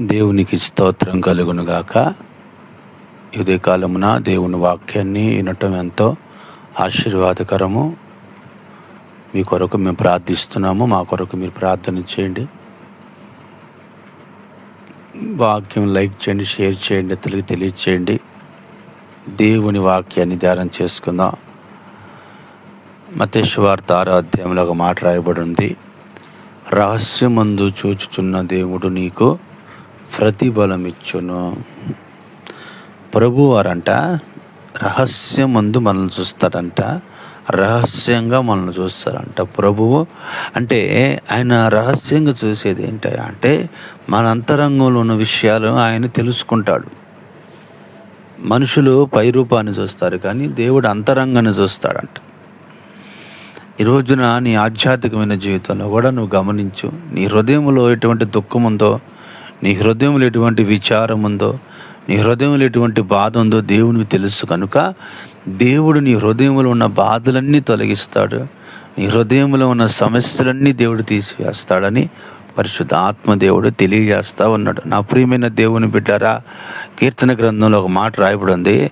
దేవునికి స్తోత్రం కలుగునుగాక. కాలమున దేవుని వాక్యాన్ని వినటం ఎంతో ఆశీర్వాదకరము. మీ కొరకు మేము ప్రార్థిస్తున్నాము మా కొరకు మీరు ప్రార్థన చేయండి. వాక్యం లైక్ చేయండి షేర్ చేయండి ఇతరులకు తెలియచేయండి. దేవుని వాక్యాన్ని ధ్యానం చేసుకుందాం. మతేశ్వార్త ఆరో అధ్యాయంలో ఒక మాట రాయబడి ఉంది. రహస్యమందు చూచుచున్న దేవుడు నీకు ప్రతిఫలమిచ్చును ప్రభు వారంట రహస్యమందు మనల్ని చూస్తారంట రహస్యంగా మనల్ని చూస్తారంట ప్రభువు. అంటే ఆయన రహస్యంగా చూసేది ఏంటి అంటే మన అంతరంగంలో ఉన్న విషయాలు ఆయన తెలుసుకుంటాడు. మనుషులు పై రూపాన్ని చూస్తారు కానీ దేవుడు అంతరంగాన్ని చూస్తాడంట. ఈ రోజున నీ ఆధ్యాత్మికమైన జీవితంలో కూడా నువ్వు గమనించు నీ హృదయంలో ఎటువంటి దుఃఖం ఉందో నీ హృదయంలో ఎటువంటి విచారం ఉందో నీ హృదయంలో ఎటువంటి బాధ ఉందో దేవునికి తెలుసు కనుక దేవుడు నీ హృదయంలో ఉన్న బాధలన్నీ తొలగిస్తాడు. నీ హృదయంలో ఉన్న సమస్యలన్నీ దేవుడు తీసివేస్తాడని పరిశుద్ధ ఆత్మదేవుడు తెలియజేస్తా ఉన్నాడు. నా ప్రియమైన దేవుని బిడ్డారా కీర్తన గ్రంథంలో ఒక మాట రాయబడి ఉంది.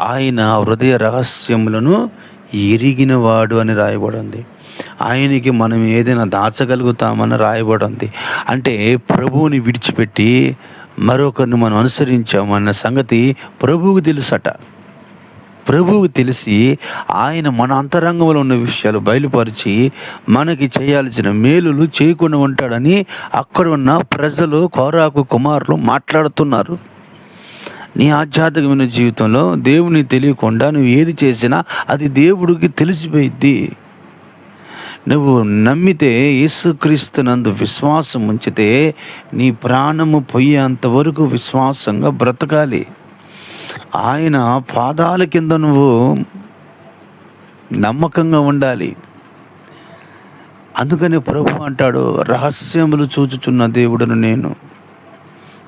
ఆయన హృదయ రహస్యములను ఎరిగినవాడు అని రాయబడింది. ఆయనకి మనం ఏదైనా దాచగలుగుతామని రాయబడింది. అంటే ప్రభువుని విడిచిపెట్టి మరొకరిని మనం అనుసరించామన్న సంగతి ప్రభువుకు తెలుసట. ప్రభువుకు తెలిసి ఆయన మన అంతరంగంలో ఉన్న విషయాలు బయలుపరిచి మనకి చేయాల్సిన మేలులు చేయకుండా ఉంటాడని అక్కడ ఉన్న ప్రజలు కోరాకు కుమారులు మాట్లాడుతున్నారు. నీ ఆధ్యాత్మికమైన జీవితంలో దేవుని తెలియకుండా నువ్వు ఏది చేసినా అది దేవుడికి తెలిసిపోయిద్ది. నువ్వు నమ్మితే యేసుక్రీస్తునందు విశ్వాసం ఉంచితే నీ ప్రాణము పోయేంత వరకు విశ్వాసంగా బ్రతకాలి. ఆయన పాదాల కింద నువ్వు నమ్మకంగా ఉండాలి. అందుకని ప్రభు అంటాడు రహస్యములు చూచుచున్న దేవుడను నేను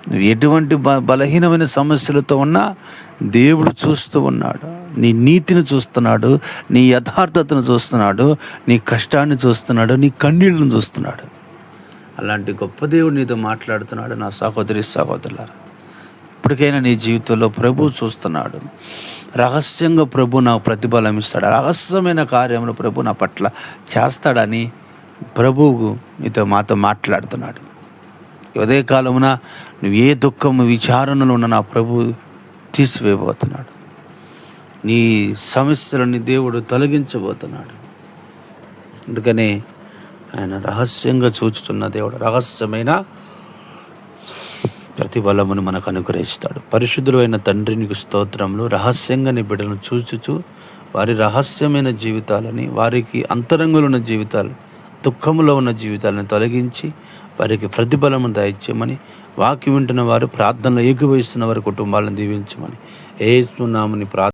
నువ్వు ఎటువంటి బ బలహీనమైన సమస్యలతో ఉన్నా దేవుడు చూస్తూ ఉన్నాడు. నీ నీతిని చూస్తున్నాడు నీ యథార్థతను చూస్తున్నాడు నీ కష్టాన్ని చూస్తున్నాడు నీ కన్నీళ్ళను చూస్తున్నాడు. అలాంటి గొప్ప దేవుడు నీతో మాట్లాడుతున్నాడు నా సహోదరి సహోదరులారా. ఇప్పటికైనా నీ జీవితంలో ప్రభు చూస్తున్నాడు. రహస్యంగా ప్రభు నాకు ప్రతిఫలం ఇస్తాడు. రహస్యమైన కార్యములు ప్రభు నా పట్ల చేస్తాడని ప్రభువు నీతో మాతో మాట్లాడుతున్నాడు. ఉదయ కాలమున నువ్వు ఏ దుఃఖము విచారణలో ఉన్న నా ప్రభు తీసివేయబోతున్నాడు. నీ సమస్యలని దేవుడు తొలగించబోతున్నాడు. అందుకనే ఆయన రహస్యంగా చూచుతున్న దేవుడు రహస్యమైన ప్రతిఫలమును మనకు అనుగ్రహిస్తాడు. పరిశుద్ధులైన తండ్రి నీకు స్తోత్రంలో రహస్యంగా నీ బిడ్డలను చూచుచు వారి రహస్యమైన జీవితాలని వారికి అంతరంగంలో ఉన్న జీవితాలు దుఃఖంలో ఉన్న జీవితాలను తొలగించి వారికి ప్రతిఫలము దయచేయమని వాక్యం వింటున్న వారు ప్రార్థనలు ఏకీభవిస్తున్న వారి కుటుంబాలను దీవించమని. ఏ నామని ప్రార్థన